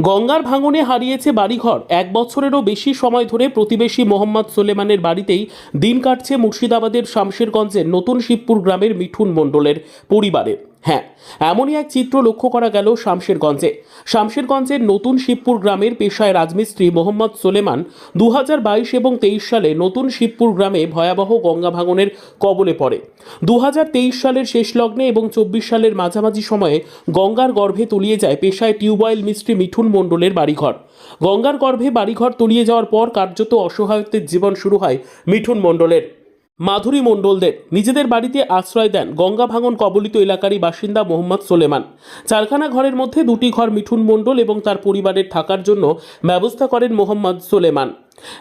গঙ্গার ভাঙনে হারিয়েছে বাড়িঘর। এক বছরেরও বেশি সময় ধরে প্রতিবেশী মোহাম্মদ সোলেমানের বাড়িতেই দিন কাটছে মুর্শিদাবাদের শামশেরগঞ্জের নতুন শিবপুর গ্রামের মিঠুন মণ্ডলের পরিবারে হ্যাঁ এমনই এক চিত্র লক্ষ্য করা গেল শামশেরগঞ্জে। শামশেরগঞ্জের নতুন শিবপুর গ্রামের পেশায় রাজমিস্ত্রি মোহাম্মদ সোলেমান দু হাজার বাইশ এবং তেইশ সালে নতুন শিবপুর গ্রামে ভয়াবহ গঙ্গা ভাঙনের কবলে পড়ে। দু হাজার তেইশ সালের শেষ লগ্নে এবং চব্বিশ সালের মাঝামাঝি সময়ে গঙ্গার গর্ভে তলিয়ে যায় পেশায় টিউবওয়েল মিস্ত্রি মিঠুন মণ্ডলের বাড়িঘর। গঙ্গার গর্ভে বাড়িঘর তলিয়ে যাওয়ার পর কার্যত অসহায়ত্বের জীবন শুরু হয় মিঠুন মণ্ডলের। মাধুরী মণ্ডলদের নিজেদের বাড়িতে আশ্রয় দেন গঙ্গা ভাঙন কবলিত এলাকারই বাসিন্দা মোহাম্মদ সোলেমান। চারখানা ঘরের মধ্যে দুটি ঘর মিঠুন মণ্ডল এবং তার পরিবারের থাকার জন্য ব্যবস্থা করেন মোহাম্মদ সোলেমান।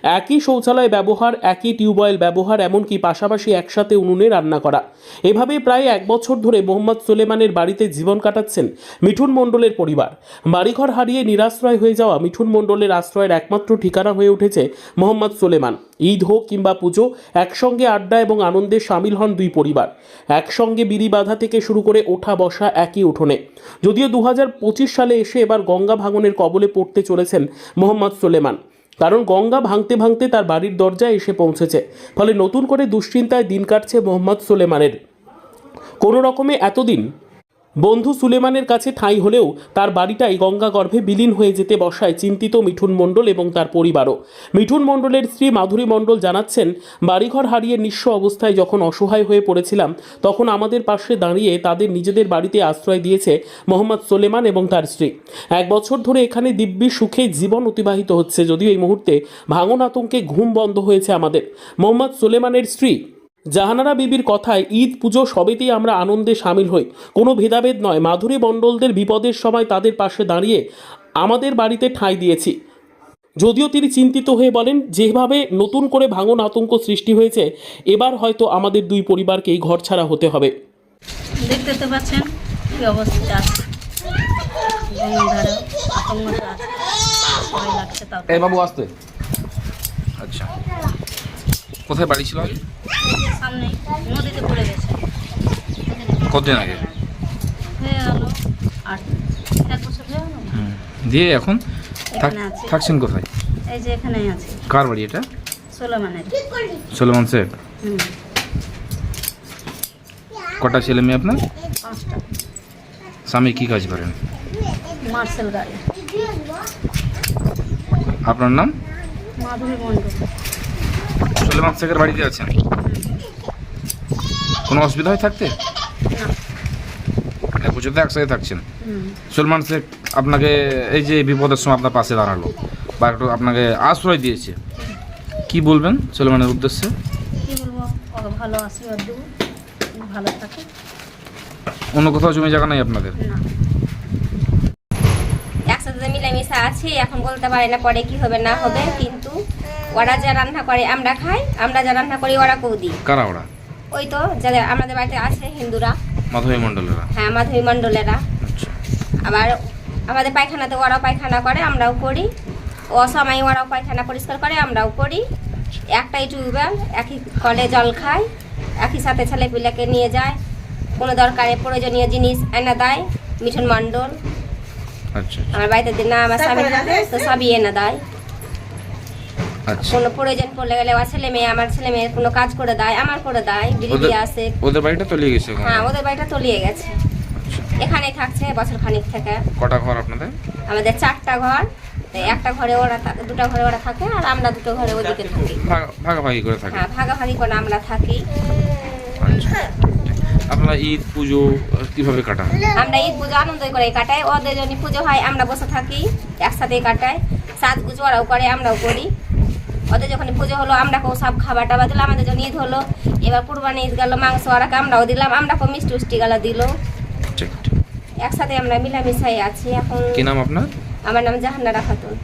একই শৌচালয় ব্যবহার, একই টিউবওয়েল ব্যবহার, এমনকি পাশাপাশি একসাথে উনুনে রান্না করা। এভাবে প্রায় এক বছর ধরে মোহাম্মদ সোলেমানের বাড়িতে জীবন কাটাচ্ছেন মিঠুন মণ্ডলের পরিবার। বাড়িঘর হারিয়ে নিরাশ্রয় হয়ে যাওয়া মিঠুন মণ্ডলের আশ্রয়ের একমাত্র ঠিকানা হয়ে উঠেছে মোহাম্মদ সোলেমান। ঈদ, হোক কিংবা পুজো, একসঙ্গে আড্ডা এবং আনন্দে সামিল হন দুই পরিবার। একসঙ্গে বিড়ি বাঁধা থেকে শুরু করে ওঠা বসা একই উঠোনে। যদিও দু হাজার পঁচিশ সালে এসে এবার গঙ্গা ভাঙনের কবলে পড়তে চলেছেন মোহাম্মদ সোলেমান। কারণ গঙ্গা ভাঙতে ভাঙতে তার বাড়ির দরজায় এসে পৌঁছেছে। ফলে নতুন করে দুশ্চিন্তায় দিন কাটছে মোহাম্মদ সোলেমানের। কোনো রকমে এতদিন বন্ধু সুলেমানের কাছে ঠাঁই হলেও তার বাড়িটাই গঙ্গা গর্ভে বিলীন হয়ে যেতে বসায় চিন্তিত মিঠুন মণ্ডল এবং তার পরিবারও। মিঠুন মণ্ডলের স্ত্রী মাধুরী মণ্ডল জানাচ্ছেন, বাড়িঘর হারিয়ে নিঃস্ব অবস্থায় যখন অসহায় হয়ে পড়েছিলাম, তখন আমাদের পাশে দাঁড়িয়ে তাদের নিজেদের বাড়িতে আশ্রয় দিয়েছে মোহাম্মদ সোলেমান এবং তার স্ত্রী। এক বছর ধরে এখানে দিব্যি সুখে জীবন অতিবাহিত হচ্ছে, যদিও এই মুহূর্তে ভাঙন আতঙ্কে ঘুম বন্ধ হয়েছে আমাদের। মোহাম্মদ সোলেমানের স্ত্রী জাহানারা বিবির কথায় ঈদ পুজো সবেতেই আমরা আনন্দে সামিল হই। কোনো ভেদাভেদ নয় মাধুরী মণ্ডলদের বিপদের সময় তাদের পাশে দাঁড়িয়ে আমাদের বাড়িতে ঠাঁই দিয়েছি। যদিও তিনি চিন্তিত হয়ে বলেন যেভাবে নতুন করে ভাঙন আতঙ্ক সৃষ্টি হয়েছে এবার হয়তো আমাদের দুই পরিবারকেই ঘর ছাড়া হতে হবে। দেখতে তো পাচ্ছেন কি অবস্থা। আছে এই বাবু আসতে। আচ্ছা। কোথায় বাড়ি ছিল? আগে সামনে নদীতে পড়ে গেছে। কতদিন আগে? হয়ে গেল আট এক বছর হয়ে গেল। দিয়ে এখন। থাকছেন কোথায়? এই যে এখানেই আছে। কার বাড়ি এটা? সোলেমানের। সোলেমান শেখ কটা ছেলে মেয়ে আপনার? পাঁচটা। স্বামী কি কাজ করেন? গাড়ি আপনার নাম? মাধুরী মণ্ডল। সোলেমান শেখের বাড়িতে আছেন? কোনো অসুবিধা হয় থাকতে? এক বছর তো একসাথে থাকছেন। সলমান শেখ আপনাকে এই যে বিপদের সময় আপনার পাশে দাঁড়াল বা একটু আপনাকে আশ্রয় দিয়েছে। কি বলবেন সলমানের উদ্দেশ্যে? কী বলব? ওকে ভালো আশীর্বাদ দেবো। ভালো থাকে অন্য কোথাও জমি জায়গা নাই আপনাদের? একসাথে মিলেমিশে আছি এখন বলতে পারি না পরে কি হবে না হবে কিন্তু ওরা যা রান্না করে আমরা খাই আমরা যা রান্না করি ওরা কেউ দিই কারা ওরা? ওই তো যাদের আমাদের বাড়িতে আছে হিন্দুরা। মাধবী মণ্ডলেরা? হ্যাঁ মাধবী মণ্ডলেরা। আচ্ছা। আবার আমাদের পায়খানাতে ওরাও পায়খানা করে আমরাও করি। ও সময় ওরাও পায়খানা পরিষ্কার করে আমরাও করি। একটাই টিউবওয়েল একই কলে জল খায় একই সাথে ছেলেপিলেকে নিয়ে যায়। কোনো দরকারে প্রয়োজনীয় জিনিস এনে দেয় মিঠুন মণ্ডল। আচ্ছা আমার বাড়িতে না আমার স্বামী থাকে তো সবই এনে দেয়। আচ্ছা কোনো প্রয়োজন পড়লে গেলে আমার ছেলে মেয়ে আমার ছেলে মেয়ের কোনো কাজ করে দেয় আমার করে দেয় দিয়ে আসে ওদের বাড়িটা তলিয়ে গেছে হ্যাঁ ওদের বাড়িটা তলিয়ে গেছে। এখানেই থাকছে বছর খানিক থেকে। কটা ঘর আপনাদের? আমাদের চারটা ঘর একটা ঘরে ওরা দুটো ঘরে ওরা থাকে আর আমরা দুটো ঘরে ওদিকে থাকি। ভাগ- ভাগাভাগি করে থাকে। হ্যাঁ ভাগাভাগি করে আমরা থাকি। আচ্ছা। আপনারা ঈদ পুজো কীভাবে কাটান? আমরা ঈদ পুজো আনন্দ করে কাটাই। ওদের জন্য পুজো হয় আমরা বসে থাকি একসাথে কাটাই। সাত পুজো ওরাও করে আমরাও করি। ওদের যখন পুজো হলো আমরাকেও সব খাবার টাবার দিলাম আমাদের যখন ঈদ হলো। এবার কুরবানি ঈদ গেলো মাংস ওরাকে আমরাও দিলাম আমরা কেউ মিষ্টি উষ্টি গেলো দিল। একসাথে আমরা মিলামিশাই আছি এখন কি নাম আপনার? আমার নাম জাহান্নারা খাতুন।